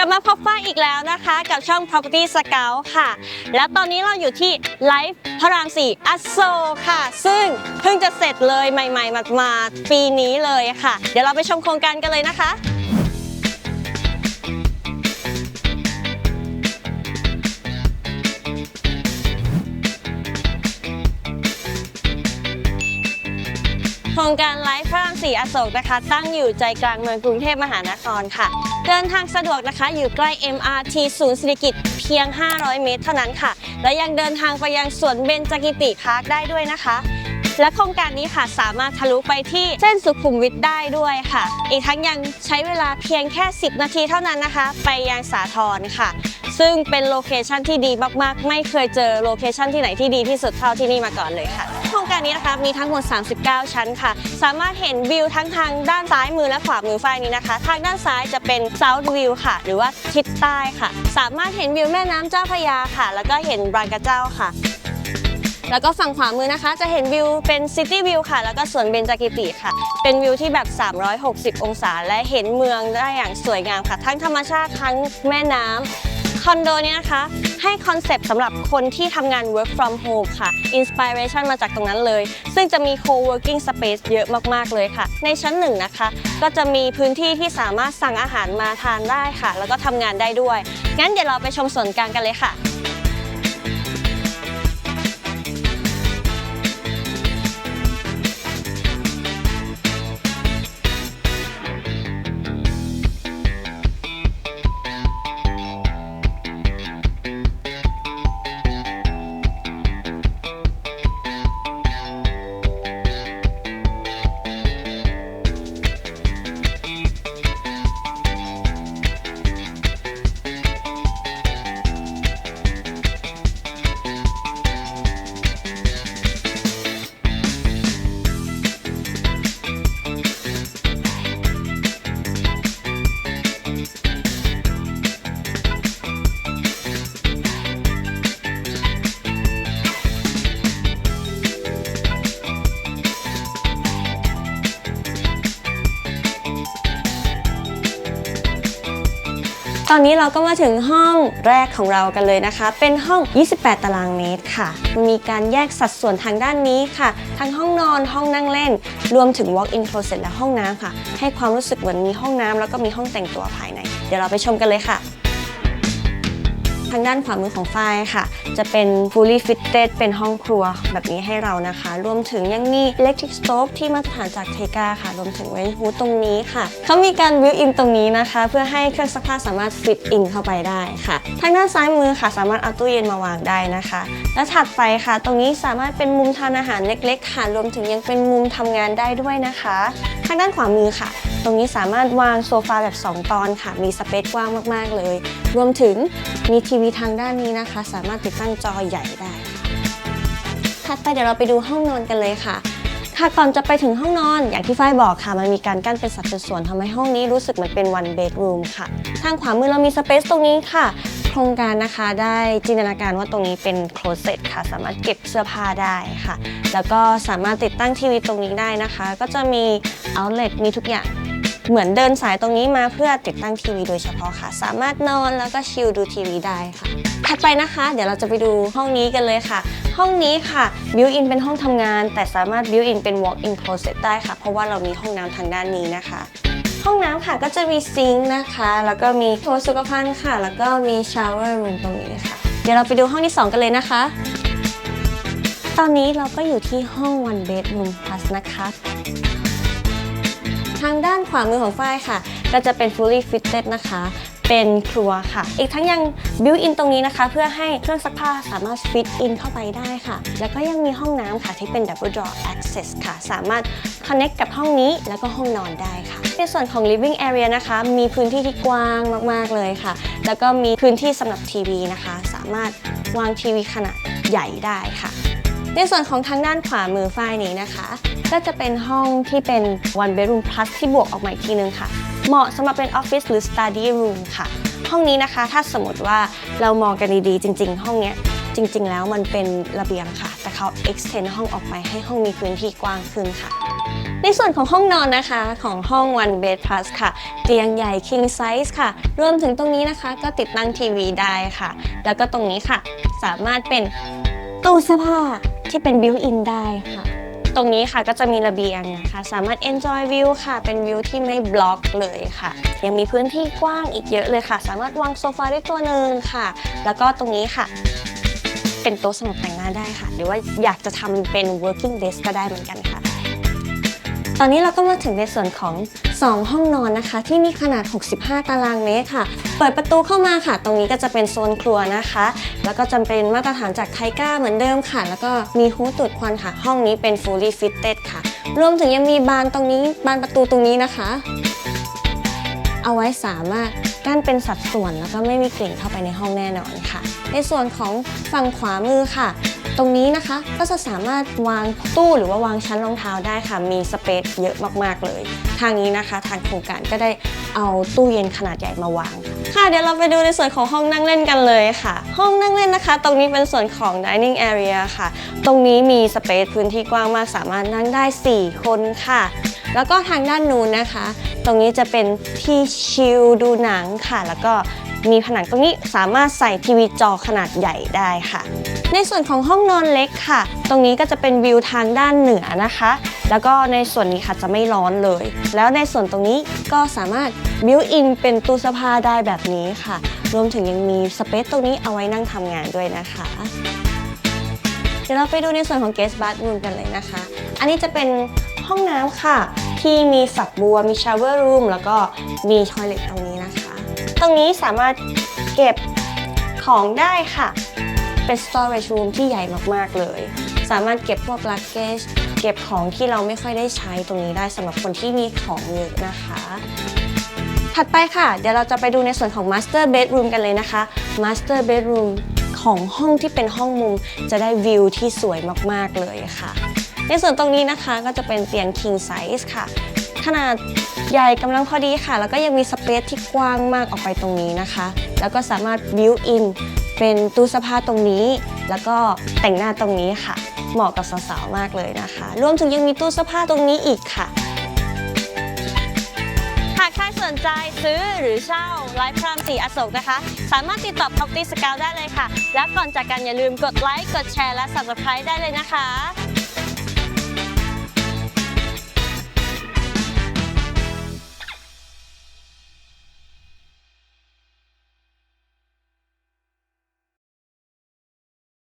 กลับมาพบฟ้าอีกแล้วนะคะ กับช่อง Property Scout ค่ะ แล้วตอนนี้เราอยู่ที่ไลฟ์พระราม4อัสโซค่ะ ซึ่งเพิ่งจะเสร็จเลยใหม่ๆมาๆปีนี้เลยค่ะ เดี๋ยวเราไปชมโครงการกันเลยนะคะโครงการไลฟ์พระรามสี่อโศกนะคะ ตั้งอยู่ใจกลางเมืองกรุงเทพมหานครค่ะ เดินทางสะดวกนะคะ อยู่ใกล้ MRT ศูนย์สิริกิติ์เพียง 500 เมตรเท่านั้นค่ะ และยังเดินทางไปยังสวนเบญจกิติพาร์คได้ด้วยนะคะ และโครงการนี้ค่ะสามารถทะลุไปที่เส้นสุขุมวิทได้ด้วยค่ะ อีกทั้งยังใช้เวลาเพียงแค่ 10 นาทีเท่านั้นนะคะ ไปยังสาทรค่ะ ซึ่งเป็นโลเคชันที่ดีมากๆ ไม่เคยเจอโลเคชันที่ไหนที่ดีที่สุดเท่าที่นี่มาก่อนเลยค่ะ โครงการนี้นะคะมีทั้งหมด 39 ชั้นค่ะ สามารถเห็นวิวทั้งทางด้านซ้ายมือและขวามือฝ้ายนี้นะคะ ทางด้านซ้ายจะเป็น South View ค่ะ หรือว่าทิศใต้ค่ะ สามารถเห็นวิวแม่น้ำเจ้าพระยาค่ะ แล้วก็เห็นบางกระเจ้าค่ะแล้วก็ฝั่งขวามือนะคะ จะเห็นวิวเป็นซิตี้วิวค่ะ แล้วก็สวนเบญจกิติค่ะ เป็นวิวที่แบบ 360 องศา และเห็นเมืองได้อย่างสวยงามค่ะ ทั้งธรรมชาติทั้งแม่น้ำ คอนโดนี้นะคะ ให้คอนเซปต์สำหรับคนที่ทำงาน work from home ค่ะอินสปิเรชันมาจากตรงนั้นเลย ซึ่งจะมี co-working space เยอะมาก ๆ เลยค่ะ ในชั้นหนึ่งนะคะ ก็จะมีพื้นที่ที่สามารถสั่งอาหารมาทานได้ค่ะ แล้วก็ทำงานได้ด้วย งั้นเดี๋ยวเราไปชมส่วนกลางกันเลยค่ะ ตอนนี้เราก็มาถึงห้องแรกของเรากันเลยนะคะ เป็นห้อง 28 ตารางเมตรค่ะ มีการแยกสัดส่วนทางด้านนี้ค่ะ ทั้งห้องนอน ห้องนั่งเล่น รวมถึง walk-in closet และห้องน้ำค่ะ ให้ความรู้สึกเหมือนมีห้องน้ำแล้วก็มีห้องแต่งตัวภายใน เดี๋ยวเราไปชมกันเลยค่ะ ทางด้านขวามือของฝ้ายค่ะ จะเป็น fully fitted เป็นห้องครัวแบบนี้ให้เรานะคะ รวมถึงยังมี electric stove ที่มาตรฐานจากเทกาค่ะ รวมถึงเวนฮูตรงนี้ค่ะ เขามีการ built in ตรงนี้นะคะ เพื่อให้เครื่องซักผ้าสามารถ fit in เข้าไปได้ค่ะ ทางด้านซ้ายมือค่ะสามารถเอาตู้เย็นมาวางได้นะคะ และถัดไปค่ะ ตรงนี้สามารถเป็นมุมทานอาหารเล็กๆ ค่ะ รวมถึงยังเป็นมุมทำงานได้ด้วยนะคะ ทางด้านขวามือค่ะตรงนี้สามารถวางโซฟาแบบ 2 ตอนค่ะ มีสเปซกว้างมาก ๆ เลย รวมถึง มีทีวีทางด้านนี้นะคะ สามารถติดตั้งจอใหญ่ได้ ถัดไปเดี๋ยวเราไปดูห้องนอนกันเลยค่ะ ค่ะก่อนจะไปถึงห้องนอนอย่างที่ฝ้ายบอกค่ะ มันมีการกั้นเป็นสัดเป็นส่วนทำให้ห้องนี้รู้สึกเหมือนเป็น one bedroom ค่ะ ทางขวามือเรามีสเปซตรงนี้ค่ะ โครงการนะคะได้จินตนาการว่าตรงนี้เป็น closet ค่ะ สามารถเก็บเสื้อผ้าได้ค่ะ แล้วก็สามารถติดตั้งทีวีตรงนี้ได้นะคะ ก็จะมี outlet มีทุกอย่าง เหมือนเดินสายตรงนี้มาเพื่อติดตั้งทีวีโดยเฉพาะค่ะ สามารถนอนแล้วก็ชิลดูทีวีได้ค่ะ ถัดไปนะคะ เดี๋ยวเราจะไปดูห้องนี้กันเลยค่ะ ห้องนี้ค่ะ built in เป็นห้องทำงาน แต่สามารถ built in เป็น walk in closet ได้ค่ะ เพราะว่าเรามีห้องน้ำทางด้านนี้นะคะห้องน้ำค่ะก็จะมีซิงค์นะคะ แล้วก็มีโถสุขภัณฑ์ค่ะ แล้วก็มี shower room ตรงนี้ค่ะ เดี๋ยวเราไปดูห้องที่ 2 กันเลยนะคะ ตอนนี้เราก็อยู่ที่ห้อง one bedroom plus นะคะ ทางด้านขวามือของฝ้ายค่ะ ก็จะเป็น fully fitted นะคะ เป็นครัวค่ะ อีกทั้งยัง built in ตรงนี้นะคะ เพื่อให้เครื่องซักผ้าสามารถ fit in เข้าไปได้ค่ะ แล้วก็ยังมีห้องน้ำค่ะที่เป็น double door access ค่ะ สามารถ connect กับห้องนี้แล้วก็ห้องนอนได้ค่ะ ในส่วนของ living area นะคะ มีพื้นที่ที่กว้างมาก ๆ เลยค่ะ แล้วก็มีพื้นที่สำหรับทีวีนะคะ สามารถวางทีวีขนาดใหญ่ได้ค่ะ ในส่วนของทางด้านขวามือฝ้ายนี้นะคะ ก็จะเป็นห้องที่เป็น one bedroom plus ที่บวกออกมาอีกทีนึงค่ะ เหมาะสำหรับเป็นออฟฟิศหรือ study room ค่ะ ห้องนี้นะคะ ถ้าสมมติว่าเรามองกันดีๆ จริง ๆ ห้องเนี้ยจริง ๆ แล้วมันเป็นระเบียงค่ะ แต่เขา extend ห้องออกไปให้ห้องมีพื้นที่กว้างขึ้นค่ะ ในส่วนของห้องนอนนะคะของห้อง One Bed Plus ค่ะ เตียงใหญ่ King Size ค่ะ รวมถึงตรงนี้นะคะก็ติดตั้งทีวีได้ค่ะ แล้วก็ตรงนี้ค่ะ สามารถเป็นตู้เสื้อผ้า ที่เป็นบิวอินได้ค่ะ ตรงนี้ค่ะก็จะมีระเบียงนะคะ สามารถ enjoy view ค่ะ เป็นวิวที่ไม่บล็อกเลยค่ะ ยังมีพื้นที่กว้างอีกเยอะเลยค่ะ สามารถวางโซฟาได้ตัวหนึ่งค่ะ แล้วก็ตรงนี้ค่ะ เป็นโต๊ะสำหรับแต่งหน้าได้ค่ะ หรือว่าอยากจะทำเป็น working desk ก็ได้เหมือนกันค่ะ ตอนนี้เราก็มาถึงในส่วนของ 2 ห้องนอนนะคะ ที่มีขนาด 65 ตารางเมตรค่ะ เปิดประตูเข้ามาค่ะ ตรงนี้ก็จะเป็นโซนครัวนะคะ แล้วก็จะเป็นมาตรฐานจากไทก้าเหมือนเดิมค่ะ แล้วก็มีฮูดตูดควันค่ะ ห้องนี้เป็น fully fitted ค่ะ รวมถึงยังมีบานตรงนี้บานประตูตรงนี้นะคะ เอาไว้สามารถกั้นเป็นสัดส่วนแล้วก็ไม่มีกลิ่นเข้าไปในห้องแน่นอนค่ะ ในส่วนของฝั่งขวามือค่ะ ตรงนี้นะคะก็จะสามารถวางตู้หรือว่าวางชั้นรองเท้าได้ค่ะ มีสเปซเยอะมากๆเลย ทางนี้นะคะ ทางโครงการก็ได้เอาตู้เย็นขนาดใหญ่มาวาง ค่ะ เดี๋ยวเราไปดูในส่วนของห้องนั่งเล่นกันเลยค่ะ ห้องนั่งเล่นนะคะ ตรงนี้เป็นส่วนของ dining area ค่ะ ตรงนี้มีสเปซพื้นที่กว้างมากสามารถนั่งได้ 4 คนค่ะ แล้วก็ทางด้านนู้นนะคะ ตรงนี้จะเป็นที่ชิลดูหนังค่ะ แล้วก็ มีผนังตรงนี้สามารถใส่ทีวีจอขนาดใหญ่ได้ค่ะ ในส่วนของห้องนอนเล็กค่ะ ตรงนี้ก็จะเป็นวิวทางด้านเหนือนะคะ แล้วก็ในส่วนนี้ค่ะจะไม่ร้อนเลย แล้วในส่วนตรงนี้ก็สามารถบิวอินเป็นตู้เสื้อผ้าได้แบบนี้ค่ะ รวมถึงยังมีสเปซตรงนี้เอาไว้นั่งทำงานด้วยนะคะเดี๋ยวเราไปดูในส่วนของ guest bathroom กันเลยนะคะ อันนี้จะเป็นห้องน้ำค่ะ ที่มีฝักบัว มี shower room แล้วก็มี toilet ตรงนี้นะคะ ตรงนี้สามารถเก็บของได้ค่ะ เป็น storage room ที่ใหญ่มากๆเลย สามารถเก็บพวก luggage เก็บของที่เราไม่ค่อยได้ใช้ตรงนี้ได้สำหรับคนที่มีของเยอะนะคะ ถัดไปค่ะ เดี๋ยวเราจะไปดูในส่วนของ master bedroom กันเลยนะคะ master bedroom ของห้องที่เป็นห้องมุมจะได้วิวที่สวยมากๆเลยค่ะ ในส่วนตรงนี้นะคะก็จะเป็นเตียง king size ค่ะ ขนาดใหญ่กำลังพอดีค่ะ แล้วก็ยังมีสเปซที่กว้างมากออกไปตรงนี้นะคะ แล้วก็สามารถ built in เป็นตู้เสื้อผ้าตรงนี้ แล้วก็แต่งหน้าตรงนี้ค่ะ เหมาะกับสาวๆมากเลยนะคะ รวมถึงยังมีตู้เสื้อผ้าตรงนี้อีกค่ะหากใครสนใจซื้อหรือเช่าไลฟ์พรามสีอโศกนะคะ สามารถติดต่อ Property Scout ได้เลยค่ะ และก่อนจากกันอย่าลืมกดไลค์กดแชร์และ Subscribe ได้เลยนะคะ